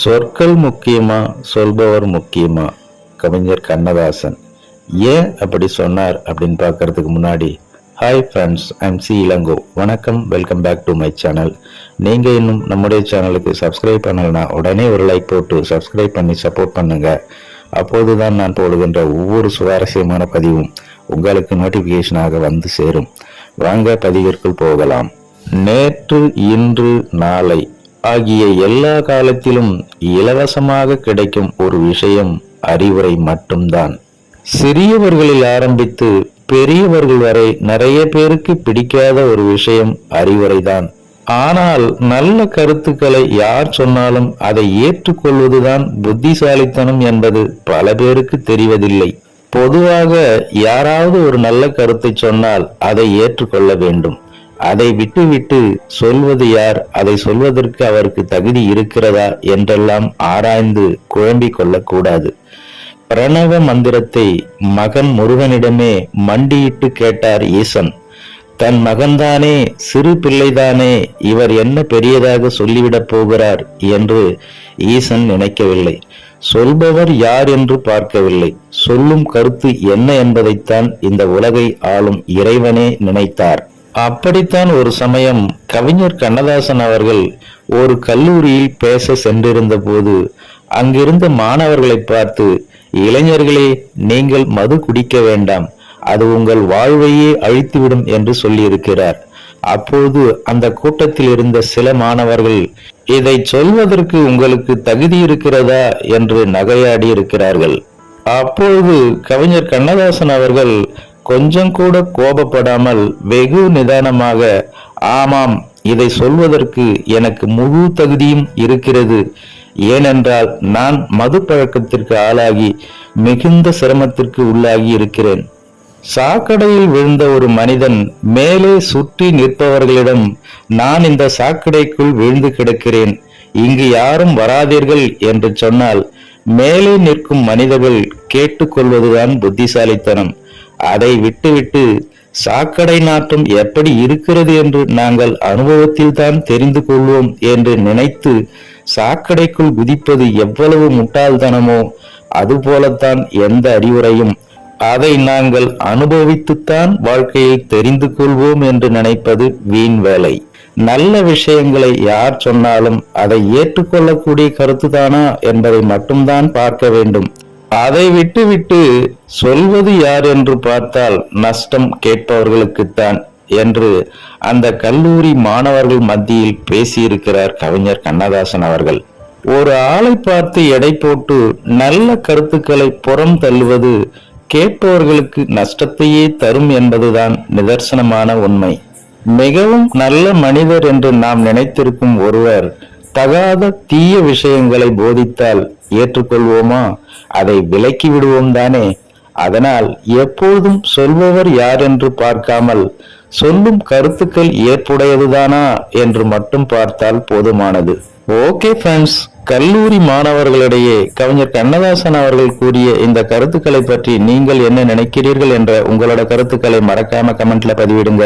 சொற்கள் முக்கியமா சொல்பவர் முக்கியமா? கவிஞர் கண்ணதாசன். ஏன் அப்படி சொன்னார் அப்படின்னு பார்க்கறதுக்கு முன்னாடி hi friends I'm C Ilango வணக்கம் welcome back to my channel நீங்கள் இன்னும் நம்முடைய சேனலுக்கு சப்ஸ்கிரைப் பண்ணலைன்னா உடனே ஒரு லைக் போட்டு சப்ஸ்கிரைப் பண்ணி சப்போர்ட் பண்ணுங்க. அப்போதுதான் நான் போடுகின்ற ஒவ்வொரு சுவாரஸ்யமான பதிவும் உங்களுக்கு நோட்டிஃபிகேஷனாக வந்து சேரும். வாங்க பதிவிற்குள் போகலாம். நேற்று இன்று நாளை ஆகிய எல்லா காலத்திலும் இலவசமாக கிடைக்கும் ஒரு விஷயம் அறிவுரை மட்டும்தான். சிறியவர்களில் ஆரம்பித்து பெரியவர்கள் வரை நிறைய பேருக்கு பிடிக்காத ஒரு விஷயம் அறிவுரைதான். ஆனால் நல்ல கருத்துக்களை யார் சொன்னாலும் அதை ஏற்றுக்கொள்வதுதான் புத்திசாலித்தனம் என்பது பல பேருக்கு தெரிவதில்லை. பொதுவாக யாராவது ஒரு நல்ல கருத்தை சொன்னால் அதை ஏற்றுக்கொள்ள வேண்டும். அதை விட்டுவிட்டு சொல்வது யார்? அதை சொல்வதற்கு அவருக்கு தகுதி இருக்கிறதா? என்றெல்லாம் ஆராய்ந்து குழம்பிக் கொள்ளக்கூடாது. பிரணவ மந்திரத்தை மகன் முருகனிடமே மண்டியிட்டு கேட்டார் ஈசன். தன் மகன்தானே சிறு பிள்ளைதானே இவர் என்ன பெரியதாக சொல்லிவிடப் போகிறார் என்று ஈசன் நினைக்கவில்லை. சொல்பவர் யார் என்று பார்க்கவில்லை. சொல்லும் கருத்து என்ன என்பதைத்தான் இந்த உலகை ஆளும் இறைவனே நினைத்தார். அப்படித்தான் ஒரு சமயம் கவிஞர் கண்ணதாசன் அவர்கள் ஒரு கல்லூரியில் பேச சென்றிருந்த போது அங்கிருந்த மாணவர்களை பார்த்து இளைஞர்களே நீங்கள் மது குடிக்க வேண்டாம். அது உங்கள் வாழ்வையே அழித்துவிடும் என்று சொல்லியிருக்கிறார். அப்போது அந்த கூட்டத்தில் இருந்த சில மாணவர்கள் இதை சொல்வதற்கு உங்களுக்கு தகுதி இருக்கிறதா? என்று நகையாடி இருக்கிறார்கள் அப்பொழுது கவிஞர் கண்ணதாசன் அவர்கள் கொஞ்சம் கூட கோபப்படாமல் வெகு நிதானமாக ஆமாம் இதை சொல்வதற்கு எனக்கு முழு தகுதியும் இருக்கிறது. ஏனென்றால் நான் மது பழக்கத்திற்கு ஆளாகி மிகுந்த சிரமத்திற்கு உள்ளாகி இருக்கிறேன். சாக்கடையில் விழுந்த ஒரு மனிதன் மேலே சுற்றி நிற்பவர்களிடம் நான் இந்த சாக்கடைக்குள் விழுந்து கிடக்கிறேன். இங்கு யாரும் வராதீர்கள் என்று சொன்னால் மேலே நிற்கும் மனிதர்கள் கேட்டுக்கொள்வதுதான் புத்திசாலித்தனம். அதை விட்டுவிட்டு சாக்கடை நாட்டம் எப்படி இருக்கிறது என்று நாங்கள் அனுபவத்தில் தான் தெரிந்து கொள்வோம் என்று நினைத்து சாக்கடைக்குள் குதிப்பது எவ்வளவு முட்டாள்தனமோ அதுபோலத்தான் எந்த அறிவுரையும். அதை நாங்கள் அனுபவித்துத்தான் வாழ்க்கையை தெரிந்து கொள்வோம் என்று நினைப்பது வீண் வேலை. நல்ல விஷயங்களை யார் சொன்னாலும் அதை ஏற்றுக்கொள்ளக்கூடிய கருத்துதானா என்பதை மட்டும்தான் பார்க்க வேண்டும். அதை விட்டுவிட்டு சொல்வது யார் என்று பார்த்தால் நஷ்டம் கேட்பவர்களுக்குத்தான் என்று அந்த கல்லூரி மாணவர்கள் மத்தியில் பேசியிருக்கிறார் கவிஞர் கண்ணதாசன் அவர்கள். ஒரு ஆளை பார்த்து எடை போட்டு நல்ல கருத்துக்களை புறம் தள்ளுவது கேட்பவர்களுக்கு நஷ்டத்தையே தரும் என்பதுதான் நிதர்சனமான உண்மை. மிகவும் நல்ல மனிதர் என்று நாம் நினைத்திருக்கும் ஒருவர் தகாத தீய விஷயங்களை போதித்தால் ஏற்றுக்கொள்வோமா? அதை விலக்கி விடுவோம் தானே. அதனால் எப்போதும் சொல்பவர் யார் என்று பார்க்காமல் சொல்லும் கருத்துக்கள் ஏற்புடையதுதானா என்று மட்டும் பார்த்தால் போதுமானது. ஓகே ஃப்ரெண்ட்ஸ் கல்லூரி மாணவர்களிடையே கவிஞர் கண்ணதாசன் அவர்கள் கூறிய இந்த கருத்துக்களை பற்றி நீங்கள் என்ன நினைக்கிறீர்கள் என்ற உங்களோட கருத்துக்களை மறக்காம கமெண்ட்ல பதிவிடுங்க.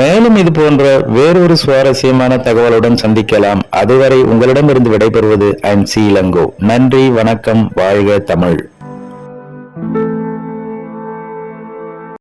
மேலும் இது போன்ற வேறொரு சுவாரஸ்யமான தகவலுடன் சந்திக்கலாம். அதுவரை உங்களிடமிருந்து விடைபெறுவது ஐம் சி இளங்கோ நன்றி வணக்கம் வாழ்க தமிழ்.